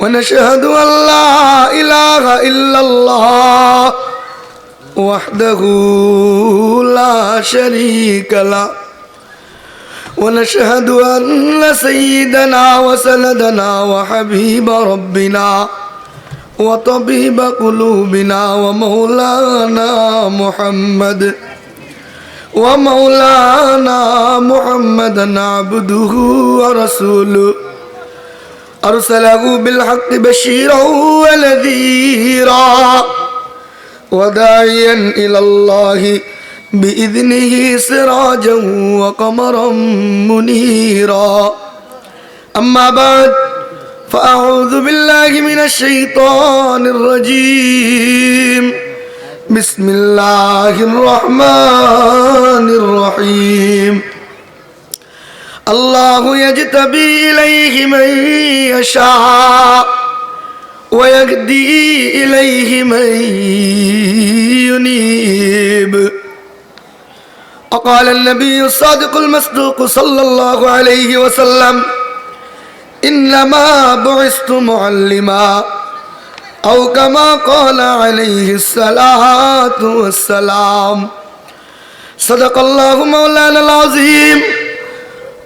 ونشهد أن لا إله إلا الله وحده لا شريك له. ونشهد أن سيدنا وسندنا وحبيب ربنا وطبيب قلوبنا ومولانا محمد ومولانا محمدا عبده ورسوله. أرسله بالحق بشيرا ونذيرا وداعيا إلى الله بإذنه سراجا وقمرا منيرا. أما بعد فأعوذ بالله من الشيطان الرجيم. بسم الله الرحمن الرحيم. الله يجتبي إليه من يشاء ويهدي إليه من ينيب. وقال النبي الصادق المصدوق صلى الله عليه وسلم إنما بعثت معلما أو كما قال عليه الصلاة والسلام. صدق الله مولانا العظيم.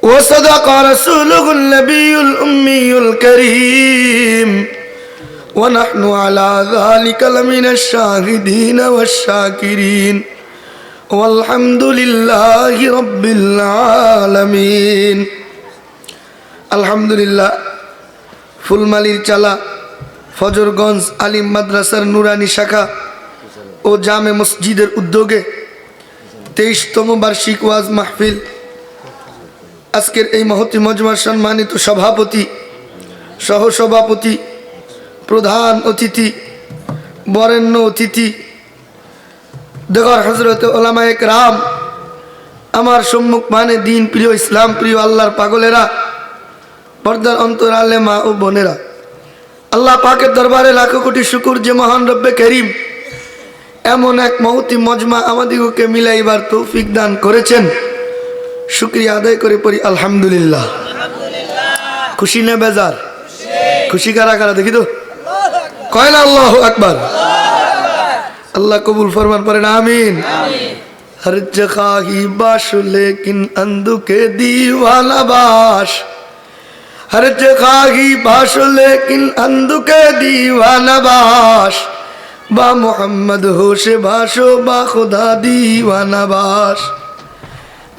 وصدق رسوله النبي الأمي الكريم ونحن على ذلك لمن الشاهدين والشاكرين والحمد لله رب العالمين الحمد لله ফুলমালির চালা ফজরগঞ্জ আলিম মাদ্রাসার নুরানি শাখা ও জামে মসজিদের উদ্যোগে তেইশতম বার্ষিক ওয়াজ মাহফিল আজকের এই মহতি মজমার সম্মানিত সভাপতি, সহসভাপতি, প্রধান অতিথি, বরেণ্য অতিথি, দেগর হজরত ওলামায়ক রাম আমার সম্মুখ মানে দিন প্রিয় ইসলাম, প্রিয় আল্লাহর পাগলেরা, পর্দার অন্তরালে মা ও বোনেরা। আল্লাহ পাকের দরবারে লাখো কোটি শুকুর যে মহান রব্বে করিম, এমন এক মহতি মজমা আমাদিগকে মিলাইবার তৌফিক দান করেছেন। শুক্রিয়া আদায় করে পড়ি, আলহামদুলিল্লাহ। খুশি না বেজার? খুশি কারা কারা? দেখি তো। কয় না আল্লাহ আকবার। আল্লাহ কবুল ফরমান পারেন আমিন। হর জখাহি বাস, লেকিন অন্ধুকে দিওয়ালা বাস। হর জখাহি বাস, লেকিন অন্ধুকে দিওয়ালা বাস। বা মোহাম্মদ হোসে বাসো, বা খোদা দিওয়ানা বাস।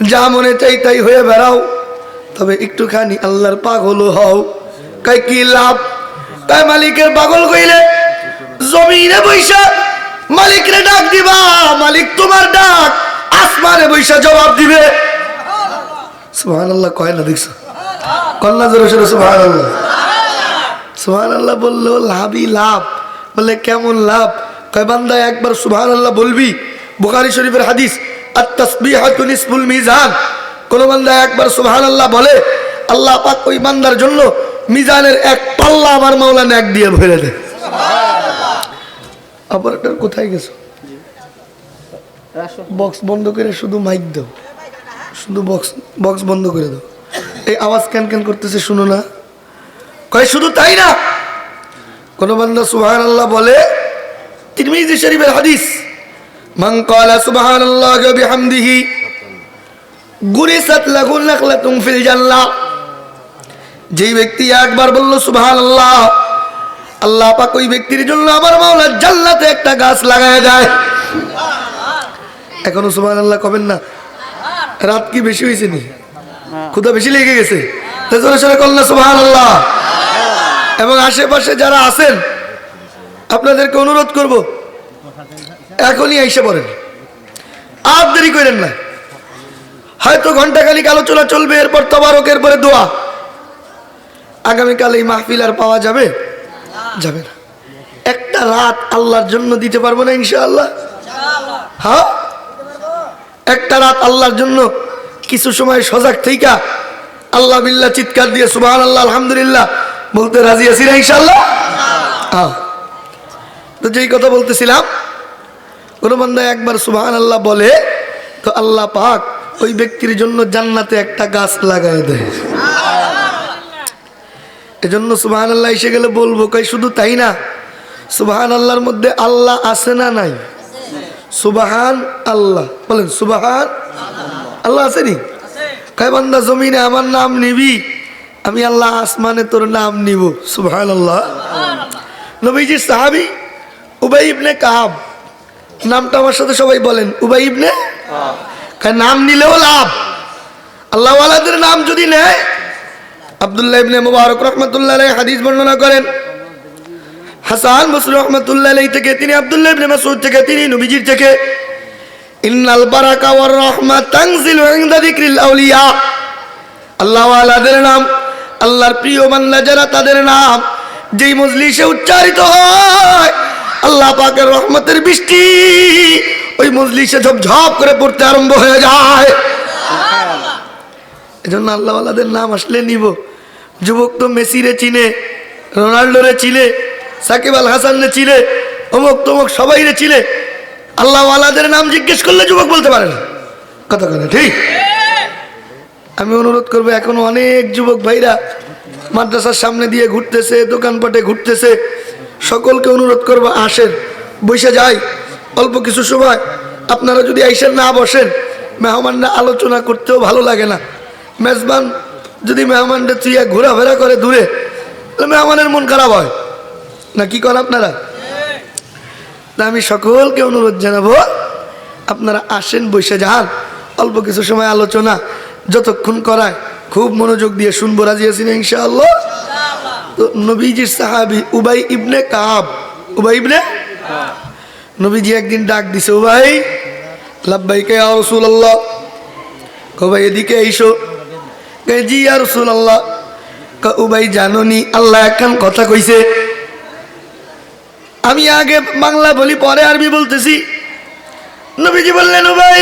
যা মনে চাই তাই হয়ে বেড়াও। তবে একটুখানি আল্লাহর পাগল হও। কাই কি লাভ? তাই মালিকের পাগল কইলে জমিনে বৈশা মালিকরে ডাক দিবা, মালিক তোমার ডাক, আসমানে বৈশা জবাব দিবে। সুহান আল্লাহ কয় না দেখছ? কন্যা জোরে সরে সুহান আল্লাহ সুহান আল্লাহ বলল, লাভই লাভ। বলে কেমন লাভ? কয়, বান্দা, একবার সুহান আল্লাহ বলবি? বুখারি শরীফের হাদিস আর মিজান। কোন বান্দা একবার আল্লাহ বলে আল্লাহ পাক ওই বান্দার জন্য মিজানের এক পাল্লা আমার মাওলা দিয়ে ভরে দেয়। অপারেটর কোথায় গেছো? বক্স বন্ধ করে শুধু মাইক দাও। শুধু বক্স বক্স বন্ধ করে দাও। এই আওয়াজ ক্যান ক্যান করতেছে শুনো না। কয় শুধু তাই না। কোন বান্দা সুবহান আল্লাহ বলে তিরমিজি শরীফের হাদিস من قال سبحان الله وبحمده গুরিসাত লাহু নাখলাতুন ফিল জান্নাহ যেই ব্যক্তি একবার বলল সুবহানাল্লাহ আল্লাহ পাক ওই ব্যক্তির জন্য আমার মাওলা জান্নাতে একটা গাছ লাগায় যায় এখনো সুবহানাল্লাহ কবেন না রাত কি বেশি হয়েছে নি ক্ষুধা বেশি লেগে গেছে জোরে সরে কল্লা সুবহানাল্লাহ এবং আশেপাশে যারা আছেন আপনাদেরকে অনুরোধ করবো এখনই এসে পড়েন। আর দেরি করেন না। হয়তো ঘন্টাখানিক আলোচনা চলবে, এরপর তবারকের পরে দোয়া। আগামীকাল এই মাহফিল আর পাওয়া যাবে? যাবে না। একটা রাত আল্লাহর জন্য দিতে পারব না ইনশাআল্লাহ। হ্যাঁ? একটা রাত আল্লাহর জন্য কিছু সময় সজাগ থেইকা আল্লাহ বিল্লাহ চিৎকার দিয়ে সুবাহ আল্লাহ আলহামদুলিল্লাহ বলতে রাজি আছি না ইনশাল্লাহ হ্যাঁ। তো যেই কথা বলতেছিলাম কোনো বান্দা একবার সুবহান আল্লাহ বলে, তো আল্লাহ পাক ওই ব্যক্তির জন্য জান্নাতে একটা গাছ লাগায় দেয়। এজন্য সুবহান আল্লাহ এসে গেলে বলব, কই শুধু তাই না? সুবহান আল্লাহর মধ্যে আল্লাহ আছে না নাই? সুবাহান আল্লাহ। বলেন, সুবাহান আল্লাহ। আছে নি? কয় বান্দা, জমিনে আমার নাম নিবি? আমি আল্লাহ আসমানে তোর নাম নিব। সুবহান আল্লাহ নবীজি সাহাবি উবাই ইবনে কাহাব নামটা আমার সাথে সবাই বলেন। উবাই ইবনে? নাম নিলেও লাভ। আল্লাহ ওয়ালাদের নাম যদি নেয়, আব্দুল্লাহ ইবনে মুবারক রহমতুল্লাহ হাদিস বর্ণনা করেন। হাসান বসরু রহমতুল্লাহ থেকে, তিনি আব্দুল্লাহ ইবনে মাসউদ থেকে, তিনি নবীজির থেকে। ইন্নাল বারাকা ওয়ার রাহমাত তানজিলু ইনদা যিকরিল আউলিয়া। আল্লাহ ওয়ালাদের নাম, আল্লাহর প্রিয় বান্দা যারা তাদের নাম। যেই মজলিসে উচ্চারিত হয় আল্লাহ পাকের রহমতের বৃষ্টি ওই মজলিসে ঝপঝপ করে পড়তে আরম্ভ হয়ে যায়। এজন্য আল্লাহওয়ালাদের নাম আসলে নিব। যুবক তো মেসিরে চিনে রোনাল্ডোরে চিনে সাকিব আল হাসানরে চিনে অমুক তমুক সবাই রে চিনে। আল্লাহওয়ালাদের নাম জিজ্ঞেস করলে যুবক বলতে পারে না। কথা কথা ঠিক? আমি অনুরোধ করব এখন অনেক যুবক ভাইরা মাদ্রাসার সামনে দিয়ে ঘুরতেছে দোকানপাটে ঘুরতেছে। সকলকে অনুরোধ করব, আসেন, বসে যাই, অল্প কিছু সময়। আপনারা যদি আইসেন না বসেন, মেহমানরা আলোচনা করতেও ভালো লাগে না। মেজবান যদি মেহমানটা চুইয়া ঘোরাফেরা করে দূরে মেহমানের মন খারাপ হয়। না কি করেন আপনারা? তা আমি সকলকে অনুরোধ জানাব, আপনারা আসেন, বসে যান, অল্প কিছু সময় আলোচনা, যতক্ষণ করায়, খুব মনোযোগ দিয়ে শুনব, রাজি না ইনশাআল্লাহ। তো নবীজির সাহাবি উবাই ইবনে কাব উবাই ইবনে নবীজি একদিন ডাক দিছে, উবাই, লাব্বাইকে ইয়া রাসূলুল্লাহ। কো ভাই, এদিকে আইসো। কে জি, ইয়া রাসূলুল্লাহ। ক উবাই, জাননি, আল্লাহ একখান কথা কইছে। আমি আগে বাংলা বলি, পরে আরবি বলতেছি। নবীজি বললেন ভাই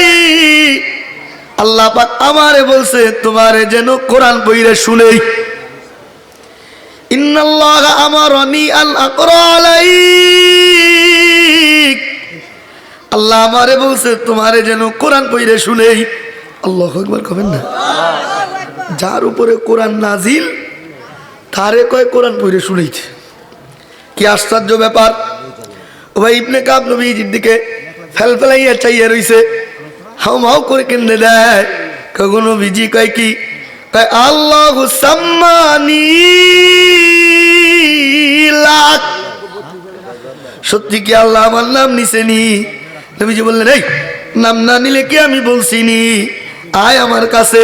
আল্লাহ পাক আমারে বলছে, তোমারে যেন কোরআন বইরে শুনেই। ইন্নাল্লাহ আমারনি আন আকরা আলাইক। আল্লাহ আমারে বলছে, তোমারে যেন কোরআন বইরে শুনেই। আল্লাহ একবার কবেন না? যার উপরে কোরআন নাজিল, তারে কয় কোরআন বইরে শুনেইছে। কি আশ্চর্য ব্যাপার। ও ভাই ইবনে কাব নবীজির দিকে ফেল ফেলাইয়া চাইয়া রইছে। হাউ মাউ করে কেন্দ্রে দেয়। কখনো বিজি কয় কি কয় আল্লাহ সাম্মানি লাখ সত্যি কি আল্লাহ আমার নাম নিছেনি? নবীজি বললেন, এই, নাম না নিলে কি আমি বলছিনি? আয় আমার কাছে,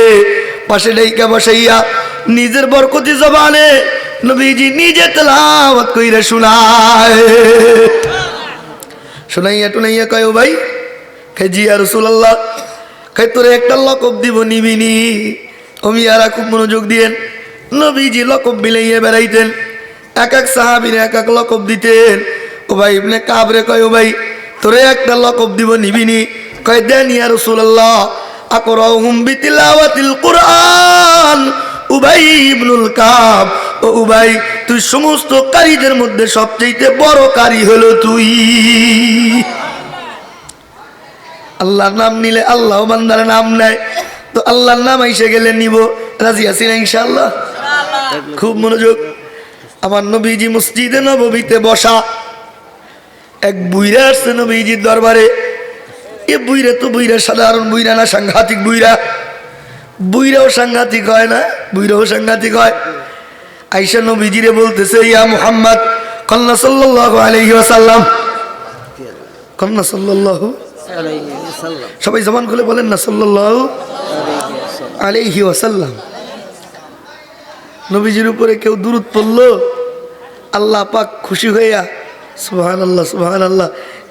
পাশে ডাইকা বসাইয়া নিজের বরকতি জবানে নবীজি নিজে তেলাওয়াত কইরা শোনায়। শোনাইয়া টুনাইয়া কয় ভাই আর রসুল্লাহ কে তোরে একটা লকব দিব নিবিনি। অমি আর খুব মনোযোগ দিয়েন নবীজি লকব বিলাইয়া বেড়াইতেন। এক এক সাহাবিনে এক এক লকব দিতেন। ও ভাই, ইবনে কাবরে কয়, ও ভাই, তোরে একটা লকব দিব নিবিনি। কয়, দেন ইয়া রসুল্লাহ আকরাহুম বিতিলাওয়াতিল কুরআন। উবাই ইবনুল কাব, ও উবাই তুই সমস্ত কারীদের মধ্যে সবচেয়ে বড় কারি হলো তুই। আল্লাহর নাম নিলে আল্লাহ বান্দার নাম নেয়। তো আল্লাহর নাম এসে গেলে নিব। রাজি আছি না ইনশাআল্লাহ? খুব মনোযোগ। আমার নবীজি মসজিদে নবীতে বসা। এক বুইরা আসছে নবীজির দরবারে। এ বুইরা তো বুইরা সাধারণ বুইরা না সাংঘাতিক বুইরা। বুইরাও সাংঘাতিক হয় না বুইরাও সাংঘাতিক হয়। আইসা নবীজিরে বলতেছে ইয়া মুহাম্মদ কন্যা সাল্লাল্লাহু আলাইহি ওয়াসাল্লাম। কন্যা সাল্লাল্লাহু সবাই জবান খুলে বলেন না সাল্লাল্লাহু আলাইহি ওয়াসাল্লাম। নবীজির উপরে কেউ দূরত পড়ল আল্লাহ পাক খুশি হইয়া সুবহান আল্লাহ সুবহান আল্লাহ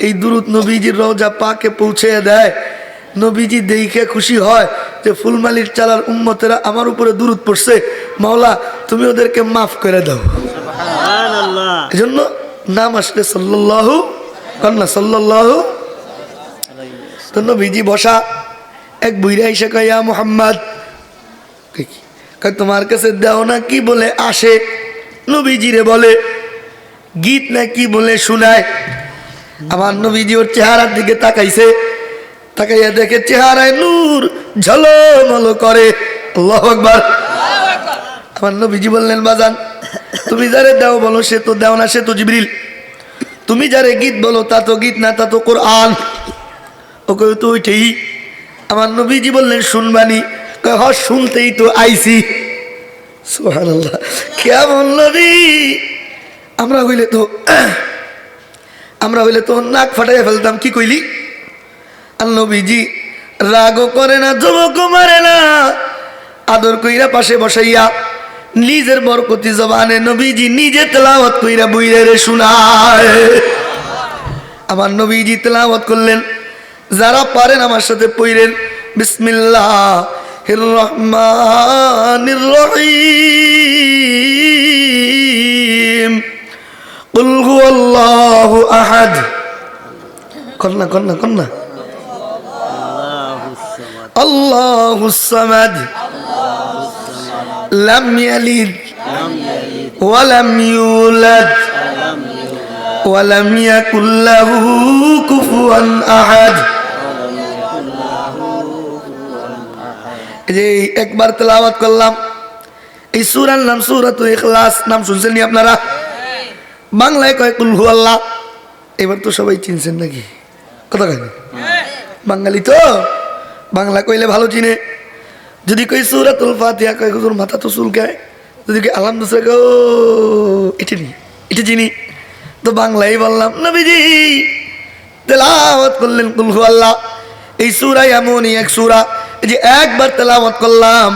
এই দুরুদ নবীজির রওজা পাকে পৌঁছে দেয়। নবীজি দেখে খুশি হয় যে ফুলমালির চালার উম্মতেরা আমার উপরে দূরত পড়ছে। মাওলা তুমি ওদেরকে মাফ করে দাও। এজন্য নাম আসলে সাল্লাল্লাহু কন্যা সাল্লাল্লাহু তো নবীজি বসা, এক বুইরা এসে কয় মুহাম্মদ। তোমার কাছে দাও না কি বলে আসে? নবীজিরে বলে, গীত না কি বলে শোনায়? আমার নবীজি ওর চেহারার দিকে তাকাইছে, তাকাইয়া দেখে চেহারায় নূর, ঝলমল করে। আল্লাহ আকবার। আমার নবীজি বললেন, বাজান, তুমি যারে দাও বলো, সে তো দাও না, সে তো জিবরিল। তুমি যারে গীত বলো, তা তো গীত না, তা তো কোরআন। ওকে তো ওইটাই আমার নবীজি বললেন শুনবানি হ শুনতেই তো আইছি। সুবহানাল্লাহ। কেমন নবী? আমরা হইলে তো, আমরা হইলে তো নাক ফাটাইয়া ফেলতাম, কি কইলি? আর নবীজি, রাগও করে না যুবক মারে না। আদর কইরা পাশে বসাইয়া, নিজের বরকতি জবানে নবীজি নিজে তেলাওয়াত কইরা বইরে রে শোনায়। আমার নবীজি তেলাওয়াত করলেন যারা পারেন আমার সাথে পইরেন বিসমিল্লাহ রহমানির রহিম قل هو الله أحد কন্যা কন্যা কন্যা الله الصمد لم يلد ولم يولد ولم يكن له كفوا أحد যে একবার তেলাওয়াত করলাম, এই সুরার নাম সুরাত ইখলাস, নাম শুনছেন আপনারা? বাংলায় কয়, কুল হু আল্লাহ এবার তো সবাই চিনছেন নাকি? কথা কয় না? বাঙালি তো? বাংলা কইলে ভালো চিনে। যদি কই সুরাতুল ফাতিহা, কয়, হুজুর মাথা তো চুলকায় যদি কই কয়, ও, এটা নি, এটা চিনি। তো বাংলাই বললাম, নবীজি, তেলাওয়াত করলেন কুল হু আল্লাহ এই সূরা এমনই এক সূরা এই যে একবার তেলাওয়াত করলাম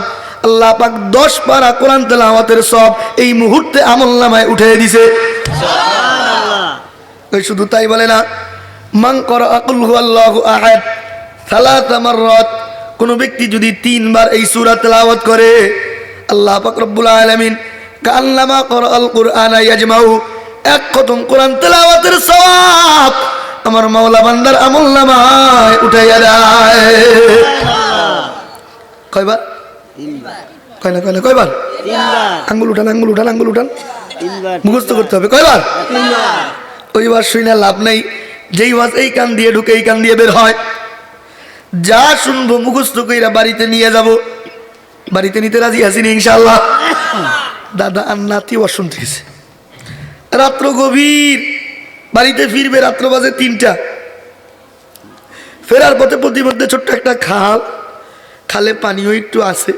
আল্লাহ পাক দশ পারা কোরআন তেলাওয়াতের সব এই মুহূর্তে আমল নামায় উঠে দিছে। শুধু তাই বলে না মান কর আকুল আহাদ সালাত মাররাত কোন ব্যক্তি যদি তিনবার এই সুরা তেলাওয়াত করে আল্লাহ পাক রব্বুল আলামিন কাল্লামা কর আল কুরআন ইয়াজমাউ এক খতম কোরআন তেলাওয়াতের সওয়াব আমার মাওলা বান্দার আমল নামায় উঠাইয়া দেয়। কয়বার? কয় না কয় না কয়বার? আঙ্গুল উঠান আঙ্গুল উঠান আঙ্গুল উঠান। মুখস্থ করতে হবে। কয়বার? তিনবার। ওই ওয়াজ শুনে লাভ নেই। যেই ওয়াজ এই কান দিয়ে ঢুকে এই কান দিয়ে বের হয়। যা শুনব মুখস্থ কইরা বাড়িতে নিয়ে যাব। বাড়িতে নিতে রাজি আছি ইনশাল্লাহ দাদা আর নাতি ওয়াজ শুনতে গেছে। রাত্র গভীর। বাড়িতে ফিরবে রাত্র বাজে তিনটা। ফেরার পথে প্রতিমধ্যে ছোট্ট একটা খাল। খালে পানিও একটু আছে।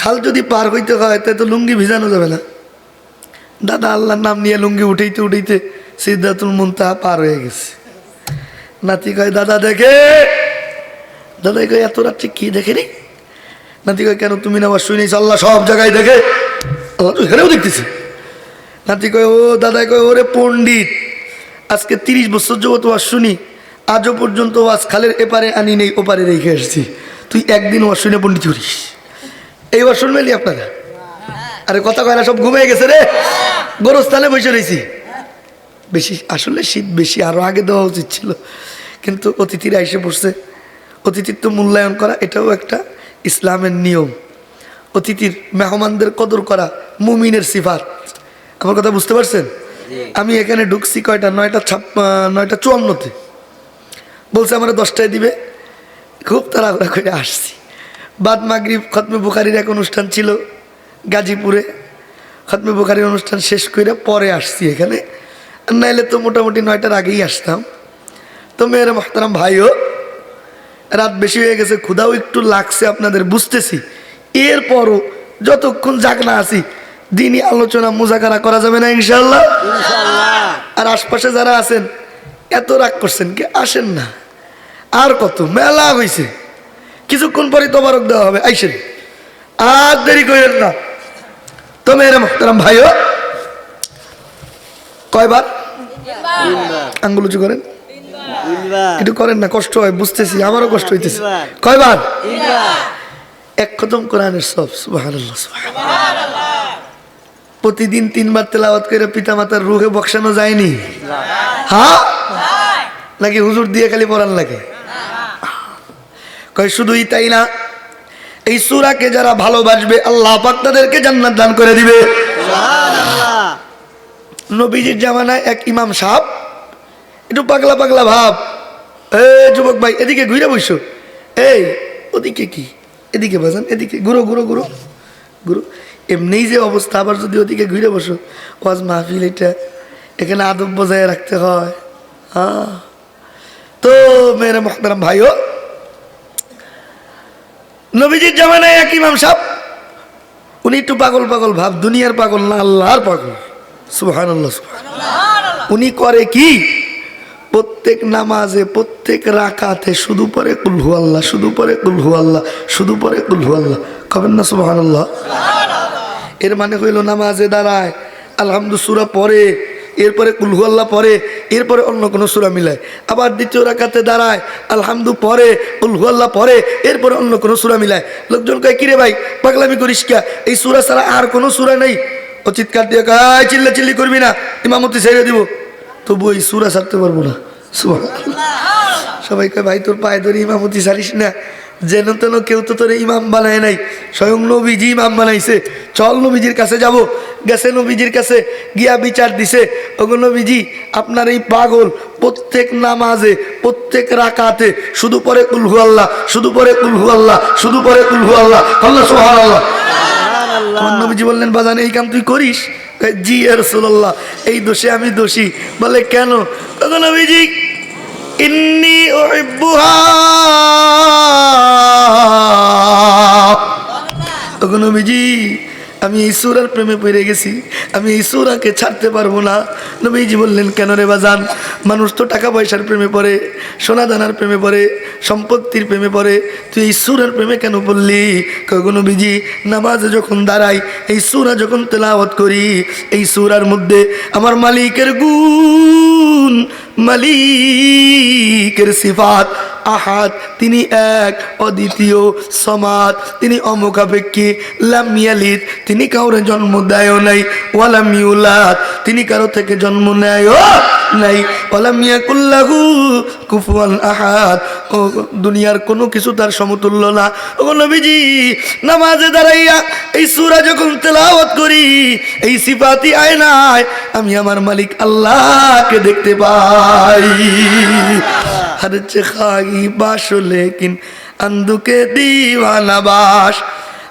খাল যদি পার হইতে হয় তাই তো লুঙ্গি ভিজানো যাবে না। দাদা আল্লাহর নাম নিয়ে লুঙ্গি উঠাইতে উঠাইতে সিদ্ধাতুল মুনতাহা পার হয়ে গেছে। নাতি কয়, দাদা, দেখে। দাদা কয়, এত রাত্রে কি দেখে রে? নাতি কয়, কেন তুমি না আমার শুনিস আল্লাহ সব জায়গায় দেখে। আল্লাহ তো এখানেও দেখতেছি। নাতি কয়, ও দাদা কয়, ওরে পণ্ডিত, আজকে তিরিশ বছর যাব তো শুনি, আজও পর্যন্ত আজ খালের এপারে আনি নেই, ওপারে রেখে এসেছি। তুই একদিন ওয়াজ শুনে পণ্ডিত করিস। এইবার শুনবেন আপনারা? আরে কথা কয় না সব ঘুমিয়ে গেছে রে। গোরস্থানে বসে রয়েছি বেশি আসলে শীত বেশি আরও আগে দেওয়া উচিত ছিল। কিন্তু অতিথিরা এসে পড়ছে অতিথির তো মূল্যায়ন করা এটাও একটা ইসলামের নিয়ম। অতিথির মেহমানদের কদর করা মুমিনের সিফাত। আমার কথা বুঝতে পারছেন? আমি এখানে ঢুকছি কয়টা? নয়টা ছাপ্পা নয়টা চুয়ান্নতে। বলছে আমার দশটায় দিবে। খুব তাড়াহুড়া করে আসছি। বাদ মাগরিব খতমে বুখারির এক অনুষ্ঠান ছিল গাজীপুরে। খতমে বুখারির অনুষ্ঠান শেষ করে পরে আসছি এখানে। আর নাইলে তো মোটামুটি নয়টার আগেই আসতাম। তো মেয়েরা মহতারাম ভাইও রাত বেশি হয়ে গেছে ক্ষুধাও একটু লাগছে আপনাদের বুঝতেছি। এরপরও যতক্ষণ যাক না আসি দিনই আলোচনা মোজাকারা করা যাবে না ইনশাল্লাহ ইনশাআল্লাহ। আর আশপাশে যারা আছেন এত রাগ করছেন কি আসেন না। আর কত মেলা হয়েছে কিছুক্ষণ পরে তবারক দেওয়া হবে আইসেন। আর দেরি করেন না। তো মেয়েরা মোহতারাম ভাইও কয়বার? আঙ্গুল উঁচু করেন। একটু করেন না কষ্ট হয় বুঝতেছি আমারও কষ্ট হইতেছে। কয়বার? এক খতম কোরআনের সব সুবহানাল্লাহ প্রতিদিন তিনবার তেলাওয়াত করে পিতা মাতার রুহে বক্সানো যায়নি? হ্যাঁ? নাকি হুজুর দিয়ে খালি পড়ান লাগে কয় শুধুই তাই না? এই সুরাকে যারা ভালোবাসবে আল্লাহ পাক তাদেরকে জান্নাত দান করে দিবে। সুবহানাল্লাহ। নবীজির জামানায় এক ইমাম সাহেব একটু পাগলা পাগলা ভাব। এ যুবক ভাই এদিকে ঘুরে বসো। এই ওদিকে কি? এদিকে বাজান এদিকে ঘুরো ঘুরো ঘুরো। ঘুরো। এমনিই যে অবস্থা আবার যদি ওদিকে ঘুরে বসো। ওয়াজ মাহফিল এটা এখানে আদব বজায় রাখতে হয়। হ্যাঁ। তো মেরে মোহতারাম ভাইও নবীজির জামানায় এক ইমাম সাহেব উনি একটু পাগল পাগল ভাব দুনিয়ার পাগল না আল্লাহর পাগল। সুহান উনি করে কি? প্রত্যেক নামাজে প্রত্যেক রাকাতে শুধু পরে কুলহু আল্লাহ শুধু পরে কুলহু আল্লাহ শুধু পরে কুলহু আল্লাহ কবেন না আল্লাহ এর মানে হইল নামাজে দাঁড়ায় আলহামদু সুরা পরে এরপরে কুলহুয়াল্লা পরে, এরপরে অন্য কোনো সুরা মিলায়। আবার দ্বিতীয় রাখাতে দাঁড়ায়, আলহামদু পরে কুলহুয়াল্লা পরে, এরপরে অন্য কোনো সুরা মিলায়। লোকজন কয়, কিরে ভাই, পাগলামি করিস কা? এই সুরা ছাড়া আর কোনো সুরা নেই? ও চিৎকার দিয়ে কয় চিল্লা চিল্লি করবি না, ইমামতি ছেড়ে দিব। তবু এই সুরা ছাড়তে পারব না। সুবহানাল্লাহ। সবাই কয় ভাই তোর পায়ে ধরে ইমামতি ছাড়িস না। যেন তেন কেউ তো তোর ইমাম বানায় নাই। স্বয়ং নবীজি ইমাম বানাইছে। চল নবীজির কাছে যাব। গেছে নবীজির কাছে গিয়া বিচার দিছে। ওগো নবীজি আপনার এই পাগল প্রত্যেক নামাজে প্রত্যেক রাকাতে শুধু পরে কুলহু আল্লাহ শুধু পরে কুলহু আল্লাহ শুধু পরে কুলহু আল্লাহ। আল্লাহ সোহান আল্লাহ নবীজি বললেন বাজান এই কাম তুই করিস? জি রসুল্লাহ এই দোষে আমি দোষী। বলে কেন? নবীজি ইন্নি তখন নবীজি আমি এই সুরার প্রেমে পড়ে গেছি। আমি এই সুরাকে ছাড়তে পারব না। নবীজি বললেন, কেন রে বাজান? মানুষ তো টাকা পয়সার প্রেমে পড়ে সোনা দানার প্রেমে পড়ে, সম্পত্তির প্রেমে পড়ে। তুই এই সুরের প্রেমে কেন বললি কগো নবীজি, নামাজে যখন দাঁড়াই, এই সুরা যখন তেলাওয়াত করি, এই সুরার মধ্যে আমার মালিকের গুণ, মালিকের সিফাত আহাদ, তিনি এক অদ্বিতীয় সমাদ, তিনি অমুখাপেক্ষী লামিয়ালিদ তিনি কাউরে জন্ম দেয় নাই ওয়ালামিউলাদ তিনি কারও থেকে জন্ম নেয় নাই ওয়ালামিয়া কুল্লাহু কুফুয়ান আহাদ। ও দুনিয়ার কোনো কিছু তার সমতুল্য না। ও নবীজি, নামাজে দাঁড়াইয়া এই সূরা যখন তেলাওয়াত করি, এই সিফাতি আয়নায় আমি আমার মালিক আল্লাহকে দেখতে পাই। খরচ খাই বাস লেকিন অন্ধুকে দিওয়ানা বাস।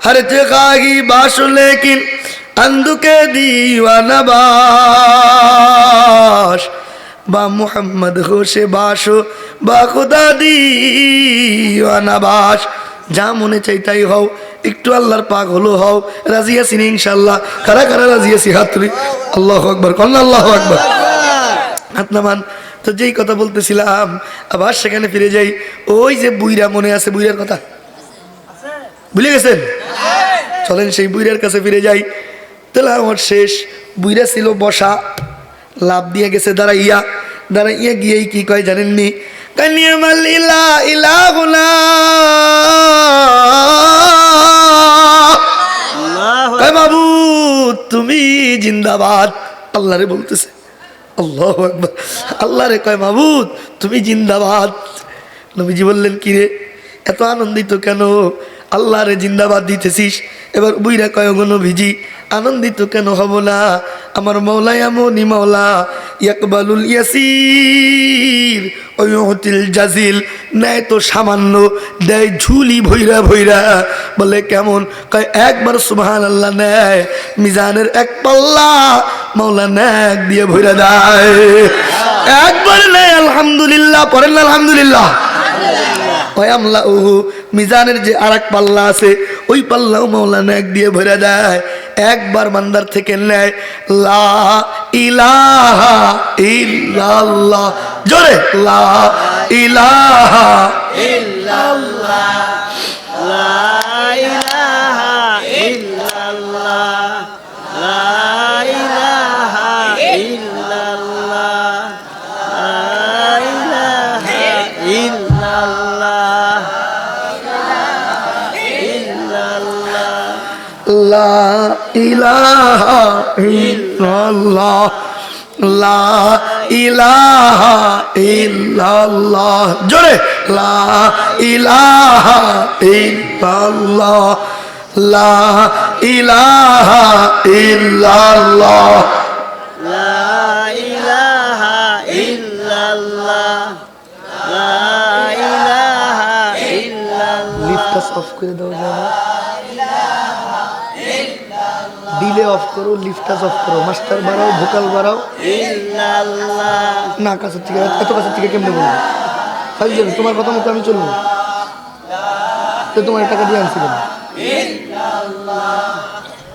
খরচ খাই বাস লেকিন অন্ধুকে দিওয়ানা বাস। বা মুহাম্মদ হোসে বাস, বা খুদা দিওয়ানা বাস। যা মনে চাই তাই হও, একটু আল্লাহর পাক হলো হও। রাজি নি ইনশাল্লাহ কারা কারা রাজি আছি? হাত তুলি। আল্লাহ আকবর কন্যা আল্লাহ আকবর? হাত নামান। তো যেই কথা বলতেছিলাম আবার সেখানে ফিরে যাই। ওই যে বুইরা মনে আছে বুইরার কথা? ভুলে গেছেন? চলেন সেই বুইরার কাছে ফিরে যাই। তাহলে আমার শেষ বুইরা ছিল বসা। লাভ দিয়ে গেছে দাঁড়া ইয়া দাঁড়াইয়া। দাঁড়াইয়া গিয়েই কি কয় জানেননি? কয় বাবু তুমি জিন্দাবাদ। আল্লাহ রে বলতেছে। আল্লাহ একবার আল্লাহ রে কয়, মাবুদ, তুমি জিন্দাবাদ। নবীজি বললেন, কি রে, এত আনন্দিত কেন? আল্লাহ রে জিন্দাবাদ দিতেছিস। এবার বুইরা কয় গো নবীজি, আনন্দিত কেন হব না? আমার মৌলাই এমনই মৌলা ইয়াকবালুল ইয়াসির। ওয়তিল জাজিল, নেয় তো সামান্য, দেয় ঝুলি ভৈরা ভৈরা। বলে কেমন? কয়, একবার সুবহান আল্লাহ নেয়, মিজানের এক পাল্লা মৌলা ন্যাক দিয়ে ভৈরা দেয়। একবার নেয়, আলহামদুলিল্লাহ পরেন আলহামদুলিল্লাহ। আমলা উহু মিজানের যে আর এক পাল্লা আছে, ওই পাল্লাও মৌলানা এক দিয়ে ভরে দেয়। একবার মান্দার থেকে নেয়, লা ইলাহা ইল্লাল্লাহ। জোরে, লা ইলাহা লা ইলাহা ইল্লাল্লাহ লা ইলাহা ইল্লাল্লাহ। জোরে লা ইলাহা ইল্লাল্লাহ লা ইলাহা ইল্লাল্লাহ। লা ইলাহা ইল্লাল্লাহ লা ইলাহা ইল্লাল্লাহ। লিফটাস অফ করে দাও ডিলে অফ করো লিফটাস অফ করো মাস্টার বাড়াও ভোকাল বাড়াও। না কাছের থেকে এত কাছের থেকে কেমনে বলব? যাবে তোমার কথা মতো আমি চলবো। তো তোমার টাকা দিয়ে আনছি কেন?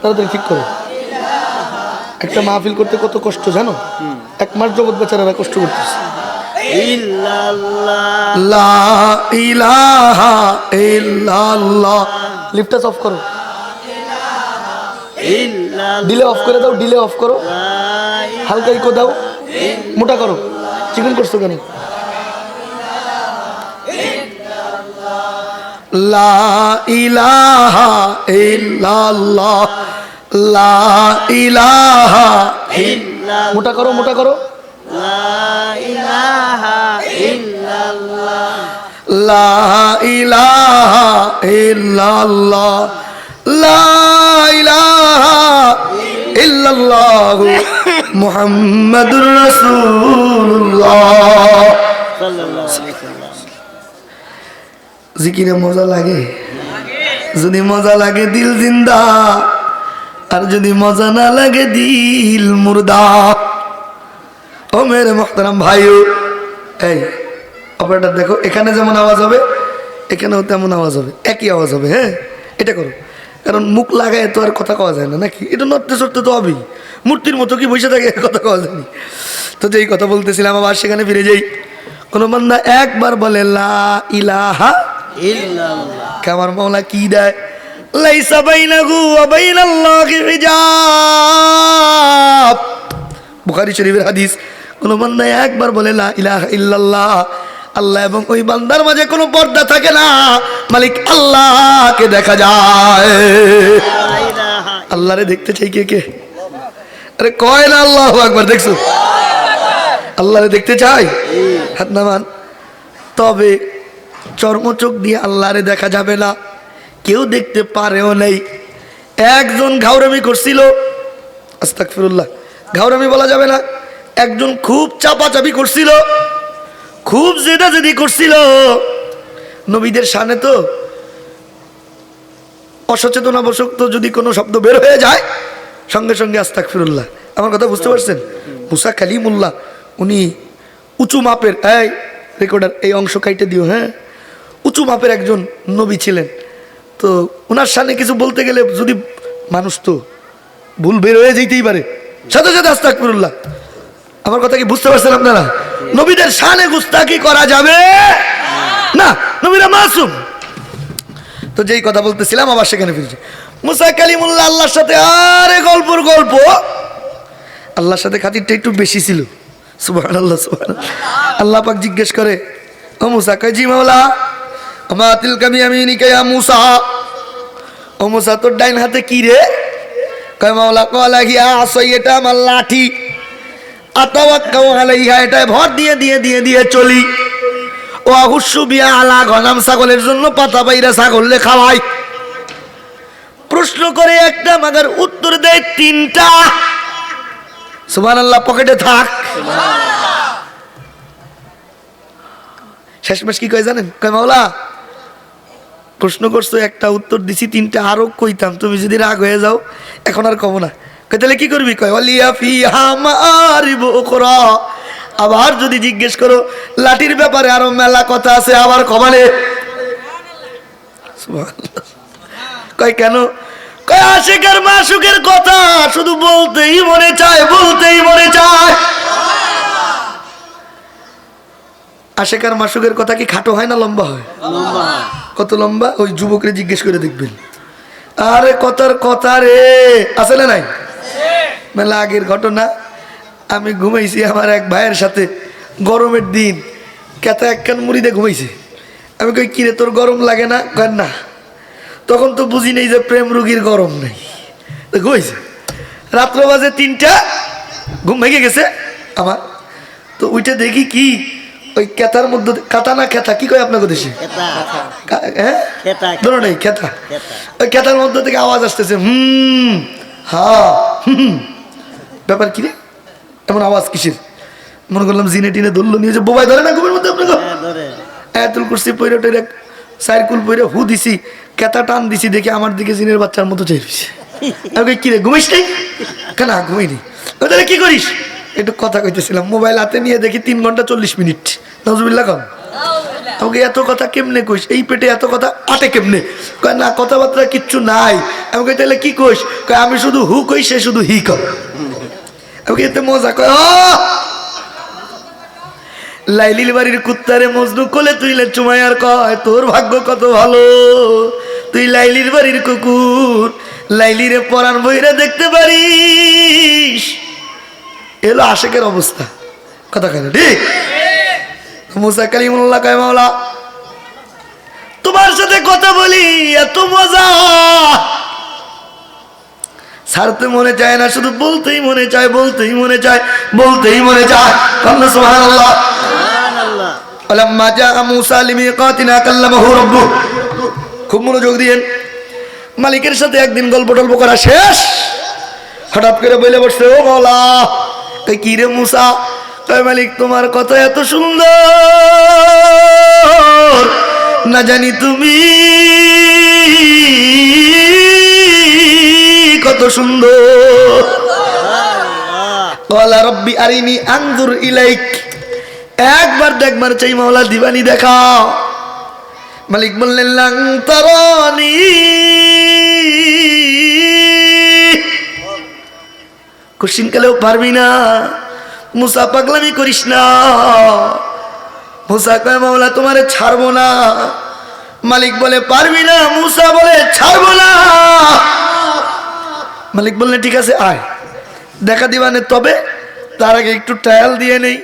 তাড়াতাড়ি ঠিক করো। একটা মাহফিল করতে কত কষ্ট, জানো? এক মাস জগৎ বেচারারা কষ্ট করতেছে। লিফটাস অফ করো। ডিলে অফ করে দাও ডিলে অফ করো। হালকা ইকো দাও। মোটা করো। চিকেন করছ কেন? লা ইলাহা ইল্লাল্লাহ। লা ইলাহা ইল্লাল্লাহ। মোটা করো মোটা করো। লা ইলাহা ইল্লাল্লাহ। লা ইলাহা ইল্লাল্লাহ মুহাম্মাদুর রাসূলুল্লাহ। জিকিরে মজা লাগে। যদি মজা লাগে দিল জিন্দা, আর যদি মজা না লাগে দিল মুর্দা। ও মেরে মোহতারাম ভাইও, এই, অপারেটার দেখো, এখানে যেমন আওয়াজ হবে, এখানেও তেমন আওয়াজ হবে, একই আওয়াজ হবে হ্যাঁ? এটা করো। কারণ মুখ লাগায় তো আর কথা কওয়া যায় না, নাকি? এটা নড়তে সরতে তো হবেই। মূর্তির মতো কি বসে থাকে, কথা কওয়া যায়নি তো যেই কথা বলতেছিলাম, আবার সেখানে ফিরে যাই। কোনো বান্দা একবার বলে, লা ইলাহা কামার মাওলা কি দেয়? লাইসা বাইনাহু হাদিস, কোন বান্দা একবার বলে, লা ইলাহা ইল্লাল্লাহ। আল্লাহ এবং ওই বান্দার মাঝে কোনো পর্দা থাকে না। মালিক আল্লাহকে দেখা যায়। আল্লাহরে দেখতে চাই কে কে? আরে কয় না আল্লাহ একবার দেখছ? আল্লাহরে দেখতে চাই? হাত নামান। তবে চর্মচোখ দিয়ে আল্লাহরে দেখা যাবে না। কেউ দেখতে পারেও নেই। একজন ঘাউরামি করছিল। আস্তাক ফিরুল্লাহ ঘাউরামি বলা যাবে না। একজন খুব চাপাচাপি করছিল। খুব জেদাজেদি করছিল। নবীদের সামনে তো অসচেতনাবশত তো যদি কোনো শব্দ বের হয়ে যায়, সঙ্গে সঙ্গে আস্তাক ফিরুল্লাহ আমার কথা বুঝতে পারছেন? মুসা কালিমুল্লাহ, উনি উঁচু মাপের, এই রেকর্ডার এই অংশ কাইটে দিও হ্যাঁ? উঁচু মাপের একজন নবী ছিলেন। তো ওনার সামনে কিছু বলতে গেলে যদি মানুষ তো ভুল বের হয়ে যেতেই পারে। সাথে সাথে আস্তাক ফিরুল্লাহ আমার কথা কি বুঝতে পারছেন আপনারা? নবীদের সানে গুস্তাকি করা যাবে? না, নবীরা মাসুম। তো যেই কথা বলতেছিলাম, আবার সেখানে ফিরছি। মুসা কালিমুল্লাহ আল্লাহর সাথে আরে গল্পর গল্প। আল্লাহর সাথে খাতিরটা একটু বেশি ছিল। সুবাহ আল্লাহ সুবাহ আল্লাহ পাক জিজ্ঞেস করে, ও মুসা, কয় জি মাওলা? আমা তিল কামি আমি নিকায়া মুসা। ও মুসা, তোর ডাইন হাতে কি রে? কয় মাওলা, কলা গিয়া আসই এটা আমার লাঠি। আতাওয়াক্কাউ আলাইহা, এটায় ভর দিয়ে দিয়ে দিয়ে দিয়ে চলি। ও আলা ছাগলের জন্য পাতা খাওয়াই। প্রশ্ন করে একটা, মাগার উত্তর দেয় তিনটা। পকেটে থাক। শেষমেশ কি কয় জানেন? কয়, মাওলা, প্রশ্ন করছ, একটা উত্তর দিছি, তিনটা, আরও কইতাম, তুমি যদি রাগ হয়ে যাও, এখন আর কব না। তাহলে কি করবি? কয় ওয়ালিয়া ফিহা মারিব উখরা। আবার যদি জিজ্ঞেস করো লাঠির ব্যাপারে আরও মেলা কথা আছে আবার কমালে। কয় কেন? কয় আশেকের মাসুকের কথা শুধু বলতেই মনে চায় বলতেই মনে চায়। আশেকার মাসুকের কথা কি খাটো হয় না লম্বা হয়? কত লম্বা? ওই যুবকরে জিজ্ঞেস করে দেখবেন। আরে কথার কথা রে আসলে নাই? মেলা আগের ঘটনা। আমি ঘুমাইছি আমার এক ভাইয়ের সাথে গরমের দিন। কেতা একখান মুড়িতে ঘুমাইছে। আমি কই কিরে তোর গরম লাগে না? কয় না। তখন তো বুঝি নেই যে প্রেম রুগীর গরম নেই। ঘুমাইছে। রাত্র বাজে তিনটা ঘুম ভেঙে গেছে আমার। তো ওইটা দেখি কি ওই কেতার মধ্যে কাতা না খেতা? কি কয় আপনাকে দেশে? হ্যাঁ? ধরো নেই খেতা। ওই খেতার মধ্যে থেকে আওয়াজ আসতেছে হুম। হা ব্যাপার কি রে? এমন আওয়াজ কিসের? মনে করলাম জিনে টিনে ধরলো নিয়ে যে বোবাই ধরে না ঘুমের মধ্যে আপনাকে? হ্যাঁ এতুল কুরসি পইরে টইরে সাইরকুল হু দিছি কেতা টান দিছি দেখি আমার দিকে জিনের বাচ্চার মতো চাইছে আমি কি রে ঘুমিস নাই কেন ঘুমাইনি। তাহলে কি করিস? একটু কথা কইতেছিলাম মোবাইল হাতে নিয়ে দেখি তিন ঘণ্টা চল্লিশ মিনিট। নজরুল্লাহ কন আমাকে এত কথা কেমনে কইস? এই পেটে এত কথা আটে কেমনে? না, কথাবার্তা কিচ্ছু নাই। আমাকে তাহলে কি কইস? কয়, আমি শুধু হু কই, সে শুধু হি কর। আমাকে এতে মজা কয় আহ! লাইলির বাড়ির কুত্তারে মজনু কোলে তুইলে চুমায়ার কয়, তোর ভাগ্য কত ভালো। তুই লাইলির বাড়ির কুকুর। লাইলিরে পরাণ বইরা দেখতে পারিস। এলো আশেকের অবস্থা। কথা কেন ঠিক? মুসা কালিমুল্লাহ কয় মাওলা তোমার সাথে কথা বলি এত মজা। ছাড়তে মনে চায় না শুধু বলতেই মনে চায় বলতেই মনে চায় বলতেই মনে চায়। কন্যা সুহান আল্লাহ খুব মনোযোগ দিয়েন। মালিকের সাথে একদিন গল্প টল্প করা শেষ। হঠাৎ করে বলে বসছে ও বলা কি রে মুসা? কই মালিক, তোমার কথা এত সুন্দর। না জানি তুমি কত সুন্দর। কলা রব্বি আরিনি আঙ্গুর ইলাইক। একবার দেখবার চাই মাওলা দিবানি দেখাও মালিক বললেন লাং তরনি কোশ্চিন কালেও পারবি না। মুসা পাগলামি করিস না। মুসা কয়, মাওলা, তোমারে ছাড়বো না। মালিক বলে, পারবি না। মুসা বলে, ছাড়বো না। মালিক বললে, ঠিক আছে, আয়। দেখা দিবানে তবে, তার আগে একটু ট্রায়াল দিয়ে নেই।